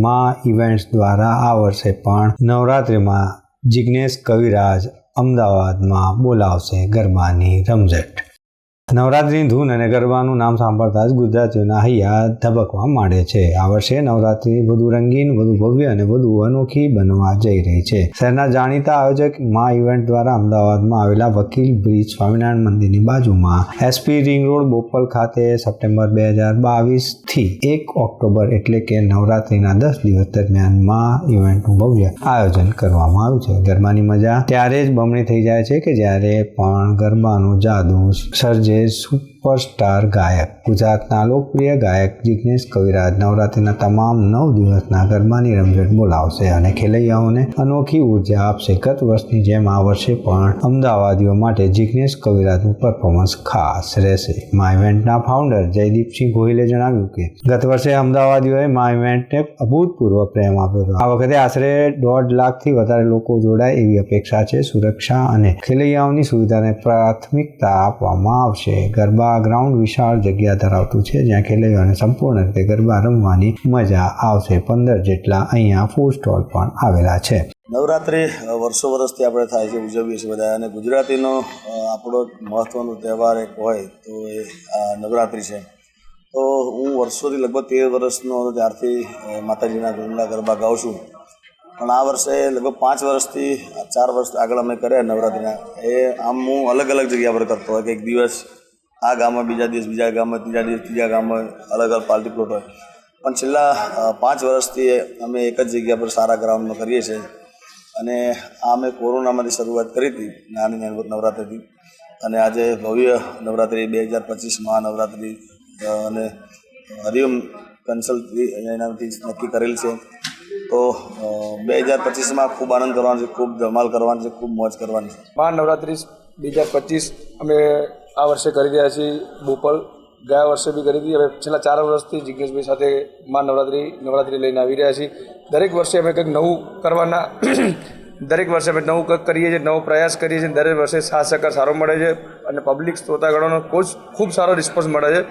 મા ઇવેન્ટ્સ દ્વારા આ વર્ષે પણ નવરાત્રિમાં જિજ્ઞેશ કવિરાજ અમદાવાદમાં બોલાવશે ગરબાની રમઝટ. નવરાત્રિની ધૂન અને ગરબાનું નામ સાંભળતા જ ગુજરાતીઓના હૈયા ધબકવા માંડે છે. આ વર્ષે નવરાત્રિ વધુ રંગીન, વધુ ભવ્ય અને વધુ અનોખી બનવા જઈ રહી છે. શહેરના જાણીતા આયોજક મા ઇવેન્ટ દ્વારા અમદાવાદમાં આવેલા વકીલ બ્રિજ સ્વામિનારાયણ મંદિરની બાજુમાં એસપી રિંગ રોડ, બોપલ ખાતે સપ્ટેમ્બર બે હજાર બાવીસથી એક ઓક્ટોબર એટલે કે નવરાત્રિના દસ દિવસ દરમિયાન મા ઇવેન્ટનું ભવ્ય આયોજન કરવામાં આવ્યું છે. ગરબાની મજા ત્યારે જ બમણી થઈ જાય છે કે જ્યારે પણ ગરબાનું જાદુ સર્જે es સુપરસ્ટાર ગાયક. ગુજરાતના લોકપ્રિય ગાયક જિજ્ઞેશ કવિરાજ નવરાત્રિના તમામ નવ દિવસના ગરબાની રમઝટ બોલાવશે અને ખેલૈયાઓને અનોખી ઊર્જા આપશે. ગત વર્ષની જેમ આ વર્ષે પણ અમદાવાદીઓ માટે જિજ્ઞેશ કવિરાજનું પરફોર્મન્સ ખાસ રહેશે. મા ઇવેન્ટના ફાઉન્ડર જયદીપસિંહ ગોહિલે જણાવ્યું કે, ગત વર્ષે અમદાવાદીઓએ મા ઇવેન્ટને અભૂતપૂર્વ પ્રેમ આપ્યો આ વખતે આશરે દોઢ લાખથી વધારે લોકો જોડાય એવી અપેક્ષા છે. સુરક્ષા અને ખેલૈયાઓની સુવિધાને પ્રાથમિકતા આપવામાં આવશે. ગરબા ગ્રાઉન્ડ વિશાળ જગ્યા ધરાવતું છે, જ્યાં ખેલૈયાઓને સંપૂર્ણ રીતે ગરબા રમવાની મજા આવશે. પંદર જેટલા અહીંયા ફૂડ સ્ટોલ પણ આવેલા છે. નવરાત્રિ વર્ષો વર્ષથી આપણે થાય છે, ઉજવીએ છીએ બધા અને ગુજરાતીનો આપણો મહત્ત્વનો તહેવાર એક હોય તો એ નવરાત્રિ છે. તો હું વર્ષોથી લગભગ તેર વર્ષનો ત્યારથી માતાજીના ગરબા ગરબા ગાઉં છું. પણ આ વર્ષે લગભગ પાંચ વર્ષથી, ચાર વર્ષ આગળ અમે કર્યા નવરાત્રિના. એ આમ હું અલગ અલગ જગ્યા પર કરતો હોય, કે એક દિવસ આ ગામમાં બીજા દિવસ, બીજા ગામમાં, ત્રીજા દિવસ, ત્રીજા ગામમાં અલગ અલગ પાર્ટી પ્લોટ હોય. પણ છેલ્લા પાંચ વર્ષથી અમે એક જ જગ્યા પર સારા ગ્રાઉન્ડમાં કરીએ છીએ. અને આ અમે કોરોનામાંથી શરૂઆત કરી હતી, નાની નવરાત્રિથી. અને આજે ભવ્ય નવરાત્રિ બે હજાર પચીસ મહાનવરાત્રિ અને હરિઓમ કન્સલ્ટથી એનાથી નક્કી કરેલ છે. તો બે હજાર પચીસમાં ખૂબ આનંદ કરવાનો છે, ખૂબ ધમાલ કરવાની છે, ખૂબ મોજ કરવાની છે. મહાનવરાત્રિ, બે હજાર પચીસ, અમે આ વર્ષે કરી રહ્યા છીએ બોપલ. ગયા વર્ષે બી કરી હતી. હવે છેલ્લા ચાર વર્ષથી જિજ્ઞેશભાઈ સાથે મા નવરાત્રિ નવરાત્રિ લઈને આવી રહ્યા છીએ. દરેક વર્ષે અમે કંઈક નવું કરવાના, દરેક વર્ષે અમે નવું કંઈક કરીએ છીએ, નવો પ્રયાસ કરીએ છીએ. દરેક વર્ષે સાથ સહકાર સારો મળે છે અને પબ્લિક શ્રોતાગણોનો ખૂબ ખૂબ સારો રિસ્પોન્સ મળે છે.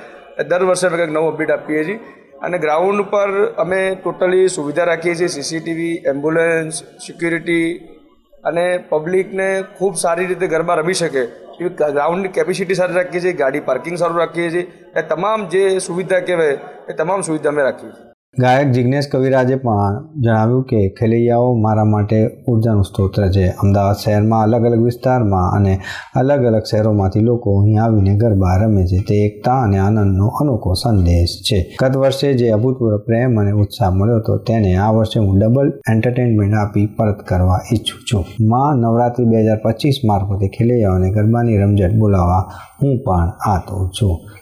દર વર્ષે અમે કંઈક નવું અપડેટ આપીએ છીએ. અને ગ્રાઉન્ડ પર અમે ટોટલી સુવિધા રાખીએ છીએ. સીસીટીવી એમ્બ્યુલન્સ સિક્યુરિટી અને પબ્લિકને ખૂબ સારી રીતે ગરબા રમી શકે. એવી ગ્રાઉન્ડની કેપેસિટી સારી રાખીએ છીએ, ગાડી પાર્કિંગ સારું રાખીએ છીએ. એ તમામ જે સુવિધા કહેવાય, એ તમામ સુવિધા અમે રાખીએ છીએ. ગાયક જિજ્ઞેશ કવિરાજે પણ જણાવ્યું કે ખેલૈયાઓ મારા માટે ઉર્જાનું સ્ત્રોત છે. અમદાવાદ શહેરમાં અલગ અલગ વિસ્તારમાં અને અલગ અલગ શહેરોમાંથી લોકો અહીં આવીને ગરબા રમે છે. તે એકતા અને આનંદનો અનોખો સંદેશ છે. ગત વર્ષે જે અભૂતપૂર્વ પ્રેમ અને ઉત્સાહ મળ્યો હતો, તેને આ વર્ષે હું ડબલ એન્ટરટેનમેન્ટ આપી પરત કરવા ઈચ્છું છું. માં નવરાત્રિ બે હજાર પચીસ મારફતે ખેલૈયાઓને ગરબાની રમઝટ બોલાવવા હું પણ આતો છું.